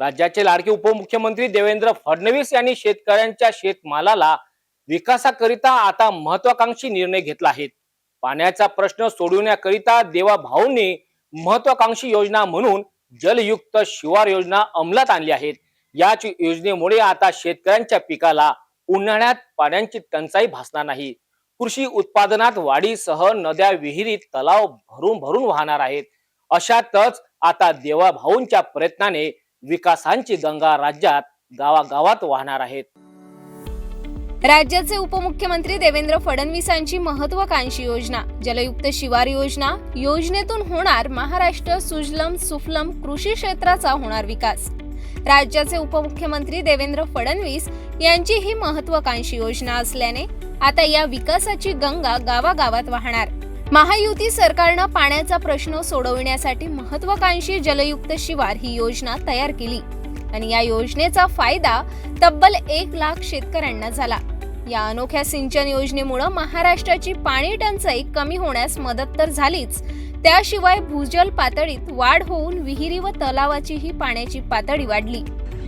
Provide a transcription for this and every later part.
राज्याचे लाडके उपमुख्यमंत्री देवेंद्र फडणवीस यांनी शेतकऱ्यांच्या शेतमालाला विकासाकरिता आता महत्वाकांक्षी निर्णय घेतला आहे. पाण्याचा प्रश्न सोडवण्याकरिता देवा भाऊंनी महत्वाकांक्षी योजना म्हणून जलयुक्त शिवार योजना अंमलात आणली आहेत याच योजनेमुळे आता शेतकऱ्यांच्या पिकाला उन्हाळ्यात पाण्याची टंचाई भासणार नाही. कृषी उत्पादनात वाढीसह नद्या विहिरीत तलाव भरून भरून वाहणार आहेत. अशातच आता देवा भाऊंच्या प्रयत्नाने विकासांची गंगा राज्यात गावागावात वाहणार आहेत. राज्याचे उपमुख्यमंत्री देवेंद्र फडणवीसांची महत्वाकांक्षी योजना जलयुक्त शिवार योजना योजनेतून होणार महाराष्ट्र सुजलम सुफलम कृषी क्षेत्राचा होणार विकास. राज्याचे उपमुख्यमंत्री देवेंद्र फडणवीस यांची ही महत्वाकांक्षी योजना असल्याने आता या विकासाची गंगा गावागावात वाहणार. महायुती सरकारनं पाण्याचा प्रश्न सोडविण्यासाठी महत्वाकांक्षी जलयुक्त शिवार ही योजना तयार केली. आणि या योजनेचा फायदा तब्बल एक लाख शेतकऱ्यांना झाला. या अनोख्या सिंचन योजनेमुळे महाराष्ट्राची पाणी टंचाई कमी होण्यास मदत तर झालीच. त्याशिवाय भूजल पातळीत वाढ होऊन विहिरी व तलावाचीही पाण्याची पातळी वाढली.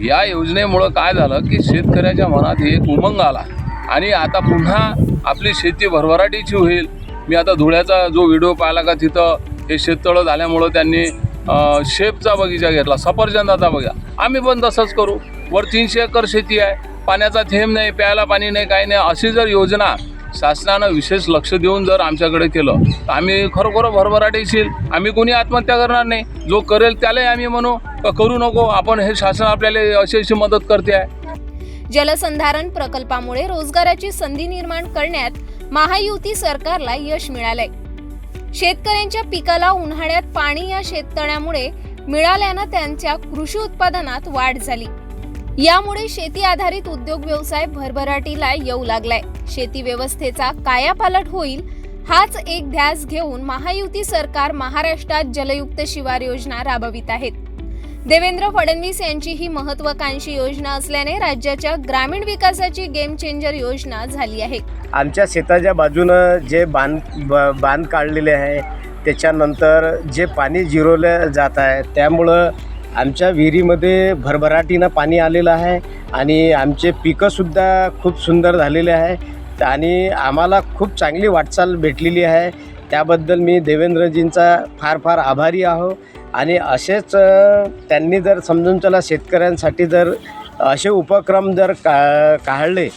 या योजनेमुळं काय झालं की शेतकऱ्याच्या मनात एक उमंग आला. आणि आता पुन्हा आपली शेती भरभराटीची होईल. मी आता धुळ्याचा जो व्हिडिओ पाहिला का तिथं हे शेततळं झाल्यामुळं त्यांनी शेपचा बगीचा घेतला सफरचंदाचा बघा. आम्ही पण तसंच करू. वर तीनशे एकर शेती आहे. पाण्याचा थेंब नाही प्यायला पाणी नाही काही नाही. अशी जर योजना शासनानं विशेष लक्ष देऊन जर आमच्याकडे केलं तर आम्ही खरोखर भरभराट येशील. आम्ही कोणी आत्महत्या करणार नाही. जो करेल त्यालाही आम्ही म्हणू करू नको. आपण हे शासन आपल्याला अशी अशी मदत करते आहे. जलसंधारण प्रकल्पामुळे रोजगाराची संधी निर्माण करण्यात महायुती सरकारला यश मिळालंय. शेतकऱ्यांच्या पिकाला उन्हाळ्यात पाणी या शेततळ्यामुळे मिळाल्यानं त्यांच्या कृषी उत्पादनात वाढ झाली. यामुळे शेती आधारित उद्योग व्यवसाय भरभराटीला येऊ लागलाय. शेती व्यवस्थेचा कायापालट होईल हाच एक ध्यास घेऊन महायुती सरकार महाराष्ट्रात जलयुक्त शिवार योजना राबवित आहेत. देवेंद्र फडणवीस यांची ही महत्वाकांक्षी योजना असल्याने राज्याच्या ग्रामीण विकासाची गेम चेंजर योजना झाली आहे. आमच्या शेताच्या बाजूनं जे बांध ब बांध काढलेले आहे त्याच्यानंतर जे पाणी जिरवलं जात आहे त्यामुळं आमच्या विहिरीमध्ये भरभराटीनं पाणी आलेलं आहे आणि आमचे पिकंसुद्धा खूप सुंदर झालेले आहे आणि आम्हाला खूप चांगली वाटचाल भेटलेली आहे. त्याबद्दल मी देवेंद्रजींचा फार फार आभारी आहो. आणि असेच त्यांनी जर समजून चला शेतकऱ्यांसाठी जर असे उपक्रम जर का काढले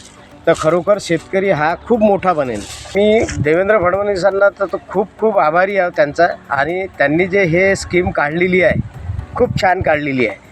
तर खरोखर शेतकरी हा खूप मोठा बनेल. मी देवेंद्र फडणवीसांना तर तो खूप खूप आभारी आहे त्यांचा. आणि त्यांनी जे हे स्कीम काढलेली आहे खूप छान काढलेली आहे.